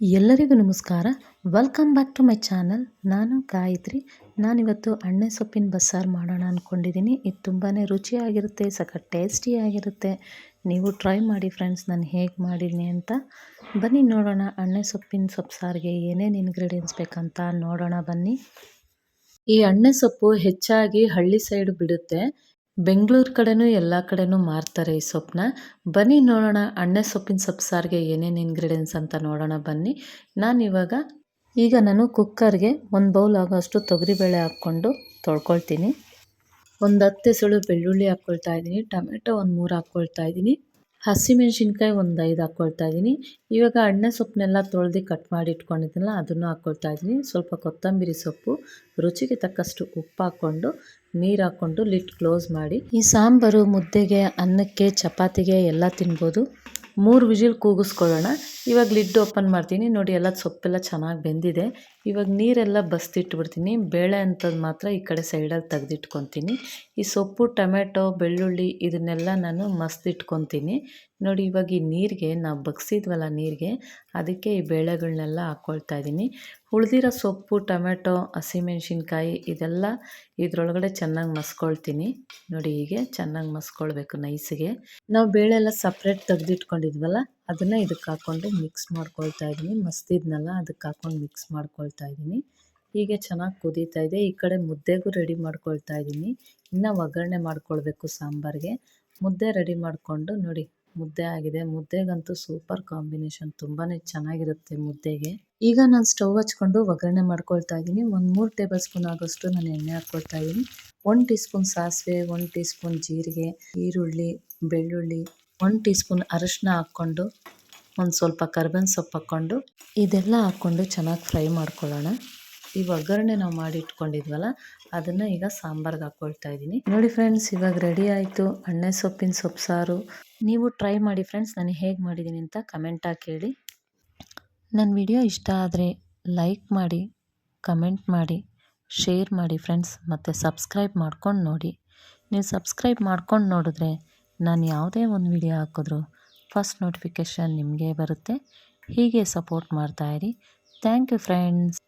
ಎಲ್ಲರಿಗೂ ನಮಸ್ಕಾರ. Welcome back to my channel ನಾನು ಗಾಯತ್ರಿ. ನಾನಿವತ್ತು ಅಣ್ಣೆ ಸೊಪ್ಪಿನ ಬಸ್ಸಾರು ಮಾಡೋಣ ಅಂದ್ಕೊಂಡಿದ್ದೀನಿ ಇದು ತುಂಬಾ ರುಚಿಯಾಗಿರುತ್ತೆ, ಸಖತ್ ಟೇಸ್ಟಿಯಾಗಿರುತ್ತೆ ನೀವು ಟ್ರೈ ಮಾಡಿ ಫ್ರೆಂಡ್ಸ್ ನಾನು ಹೇಗೆ ಮಾಡಿದ್ದೀನಿ ಅಂತ ಬನ್ನಿ ನೋಡೋಣ. ಅಣ್ಣೆ ಸೊಪ್ಪಿನ ಸೊಪ್ಪು ಸಾರಿಗೆ ಏನೇನು ಇಂಗ್ರೀಡಿಯೆಂಟ್ಸ್ ಬೇಕಂತ ನೋಡೋಣ ಬನ್ನಿ. ಈ ಅಣ್ಣೆ ಸೊಪ್ಪು ಹೆಚ್ಚಾಗಿ ಹಳ್ಳಿ ಸೈಡ್ ಬಿಡುತ್ತೆ. ಬೆಂಗಳೂರು ಕಡೆನೂ ಎಲ್ಲ ಕಡೆನೂ ಮಾರ್ತಾರೆ ಈ ಸೊಪ್ಪನ್ನ ಬನ್ನಿ ನೋಡೋಣ, ಅಣ್ಣೆ ಸೊಪ್ಪಿನ ಸೊಪ್ಪು ಸಾರಿಗೆ ಏನೇನು ಇಂಗ್ರೀಡಿಯೆಂಟ್ಸ್ ಅಂತ ನೋಡೋಣ ಬನ್ನಿ. ನಾನಿವಾಗ ಈಗ ನಾನು ಕುಕ್ಕರ್ಗೆ ಒಂದು ಬೌಲ್ ಆಗೋಷ್ಟು ತೊಗರಿಬೇಳೆ ಹಾಕ್ಕೊಂಡು ತೊಳ್ಕೊಳ್ತೀನಿ. ಒಂದು ಹತ್ತು ಸುಳು ಬೆಳ್ಳುಳ್ಳಿ ಹಾಕ್ಕೊಳ್ತಾ ಇದ್ದೀನಿ, ಟೊಮೆಟೊ ಒಂದು ಮೂರು ಹಾಕ್ಕೊಳ್ತಾ ಇದ್ದೀನಿ. ಹಸಿಮೆಣ್ಸಿನ್ಕಾಯಿ ಒಂದು ಐದು ಹಾಕ್ಕೊಳ್ತಾ ಇದ್ದೀನಿ ಇವಾಗ ಅಣ್ಣೆ ಸೊಪ್ಪನ್ನೆಲ್ಲ ತೊಳೆದು ಕಟ್ ಮಾಡಿ ಇಟ್ಕೊಂಡಿದ್ದೀನಲ್ಲ ಅದನ್ನು ಹಾಕ್ಕೊಳ್ತಾ ಇದ್ದೀನಿ ಸ್ವಲ್ಪ ಕೊತ್ತಂಬರಿ ಸೊಪ್ಪು, ರುಚಿಗೆ ತಕ್ಕಷ್ಟು ಉಪ್ಪು ಹಾಕ್ಕೊಂಡು, ನೀರು ಹಾಕ್ಕೊಂಡು ಲಿಟ್ ಕ್ಲೋಸ್ ಮಾಡಿ. ಈ ಸಾಂಬಾರು ಮುದ್ದೆಗೆ, ಅನ್ನಕ್ಕೆ, ಚಪಾತಿಗೆ ಎಲ್ಲ ತಿನ್ಬೋದು. ಮೂರು ವಿಜಿಲ್ ಕೂಗಿಸ್ಕೊಳ್ಳೋಣ. ಇವಾಗ ಲಿಡ್ ಓಪನ್ ಮಾಡ್ತೀನಿ. ನೋಡಿ, ಎಲ್ಲ ಸೊಪ್ಪೆಲ್ಲ ಚೆನ್ನಾಗಿ ಬೆಂದಿದೆ. ಇವಾಗ ನೀರೆಲ್ಲ ಬಸ್ತಿಟ್ಬಿಡ್ತೀನಿ. ಬೇಳೆ ಅಂಥದ್ದು ಮಾತ್ರ ಈ ಕಡೆ ಸೈಡಲ್ಲಿ ತೆಗೆದಿಟ್ಕೊತೀನಿ. ಈ ಸೊಪ್ಪು, ಟೊಮೆಟೊ, ಬೆಳ್ಳುಳ್ಳಿ ಇದನ್ನೆಲ್ಲ ನಾನು ಮಸ್ತಿಟ್ಕೊತೀನಿ ನೋಡಿ, ಇವಾಗ ಈ ನೀರಿಗೆ ನಾವು ಬಗ್ಸಿದ್ವಲ್ಲ ನೀರಿಗೆ, ಅದಕ್ಕೆ ಈ ಬೇಳೆಗಳನ್ನೆಲ್ಲ ಹಾಕ್ಕೊಳ್ತಾ ಇದ್ದೀನಿ ಉಳಿದಿರೋ ಸೊಪ್ಪು, ಟೊಮೆಟೊ, ಹಸಿಮೆಣ್ಸಿನ್ಕಾಯಿ ಇದೆಲ್ಲ ಇದರೊಳಗಡೆ ಚೆನ್ನಾಗಿ ಮಸ್ಕೊಳ್ತೀನಿ. ನೋಡಿ, ಹೀಗೆ ಚೆನ್ನಾಗಿ ಮಸ್ಕೊಳ್ಬೇಕು ನೈಸಿಗೆ. ನಾವು ಬೇಳೆ ಎಲ್ಲ ಸಪ್ರೇಟ್ ತೆಗೆದಿಟ್ಕೊಂಡಿದ್ವಲ್ಲ, ಅದನ್ನು ಇದಕ್ಕೆ ಹಾಕ್ಕೊಂಡು ಮಿಕ್ಸ್ ಮಾಡ್ಕೊಳ್ತಾ ಇದ್ದೀನಿ ಮಸ್ತಿದ್ನಲ್ಲ ಅದಕ್ಕೆ ಹಾಕ್ಕೊಂಡು ಮಿಕ್ಸ್ ಮಾಡ್ಕೊಳ್ತಾ ಇದ್ದೀನಿ ಹೀಗೆ ಚೆನ್ನಾಗಿ ಕುದೀತಾ ಇದೆ. ಈ ಕಡೆ ಮುದ್ದೆಗೂ ರೆಡಿ ಮಾಡ್ಕೊಳ್ತಾ ಇದ್ದೀನಿ ಇನ್ನು ಒಗ್ಗರಣೆ ಮಾಡ್ಕೊಳ್ಬೇಕು ಸಾಂಬಾರಿಗೆ. ಮುದ್ದೆ ರೆಡಿ ಮಾಡಿಕೊಂಡು ನೋಡಿ. ಮುದ್ದೆ ಆಗಿದೆ. ಮುದ್ದೆಗಂತೂ ಸೂಪರ್ ಕಾಂಬಿನೇಷನ್ ತುಂಬಾನೇ ಚೆನ್ನಾಗಿರುತ್ತೆ ಮುದ್ದೆಗೆ. ಈಗ ನಾನು ಸ್ಟವ್ ಹಚ್ಕೊಂಡು ಒಗ್ಗರಣೆ ಮಾಡ್ಕೊಳ್ತಾ ಇದ್ದೀನಿ. ಒಂದು ಮೂರು ಟೇಬಲ್ ಸ್ಪೂನ್ ಆಗೋಷ್ಟು ನಾನು ಎಣ್ಣೆ ಹಾಕ್ಕೊಳ್ತಾ ಇದ್ದೀನಿ. ಒಂದು ಟೀ ಸ್ಪೂನ್ ಸಾಸಿವೆ, ಒಂದು ಟೀ ಸ್ಪೂನ್ ಜೀರಿಗೆ, ಈರುಳ್ಳಿ, ಬೆಳ್ಳುಳ್ಳಿ, ಒಂದು ಟೀ ಸ್ಪೂನ್ ಅರಶಿನ ಹಾಕ್ಕೊಂಡು ಒಂದು ಸ್ವಲ್ಪ ಕರ್ಬೇವಿನ ಸೊಪ್ಪು ಹಾಕ್ಕೊಂಡು ಇದೆಲ್ಲ ಹಾಕ್ಕೊಂಡು ಚೆನ್ನಾಗಿ ಫ್ರೈ ಮಾಡ್ಕೊಳ್ಳೋಣ. ಈ ಒಗ್ಗರಣೆ ನಾವು ಮಾಡಿ ಇಟ್ಕೊಂಡಿದ್ವಲ್ಲ ಅದನ್ನು ಈಗ ಸಾಂಬಾರ್ಗೆ ಹಾಕ್ಕೊಳ್ತಾ ಇದ್ದೀನಿ ನೋಡಿ ಫ್ರೆಂಡ್ಸ್ ಇವಾಗ ರೆಡಿ ಆಯಿತು. ಅಣ್ಣೆ ಸೊಪ್ಪಿನ ಸೊಪ್ಪು ಸಾರು. ನೀವು ಟ್ರೈ ಮಾಡಿ ಫ್ರೆಂಡ್ಸ್ ನಾನು ಹೇಗೆ ಮಾಡಿದ್ದೀನಿ ಅಂತ ಕಮೆಂಟಾಗಿ ಕೇಳಿ ನನ್ನ ವಿಡಿಯೋ ಇಷ್ಟ ಆದರೆ ಲೈಕ್ ಮಾಡಿ ಕಮೆಂಟ್ ಮಾಡಿ ಶೇರ್ ಮಾಡಿ ಫ್ರೆಂಡ್ಸ್ ಮತ್ತು ಸಬ್ಸ್ಕ್ರೈಬ್ ಮಾಡ್ಕೊಂಡು ನೋಡಿ. ನೀವು ಸಬ್ಸ್ಕ್ರೈಬ್ ಮಾಡ್ಕೊಂಡು ನೋಡಿದ್ರೆ ನಾನು ಯಾವುದೇ ಒಂದು ವಿಡಿಯೋ ಹಾಕಿದ್ರು ಫಸ್ಟ್ ನೋಟಿಫಿಕೇಷನ್ ನಿಮಗೆ ಬರುತ್ತೆ. ಹೀಗೆ ಸಪೋರ್ಟ್ ಮಾಡ್ತಾಯಿರಿ ಥ್ಯಾಂಕ್ ಯು ಫ್ರೆಂಡ್ಸ್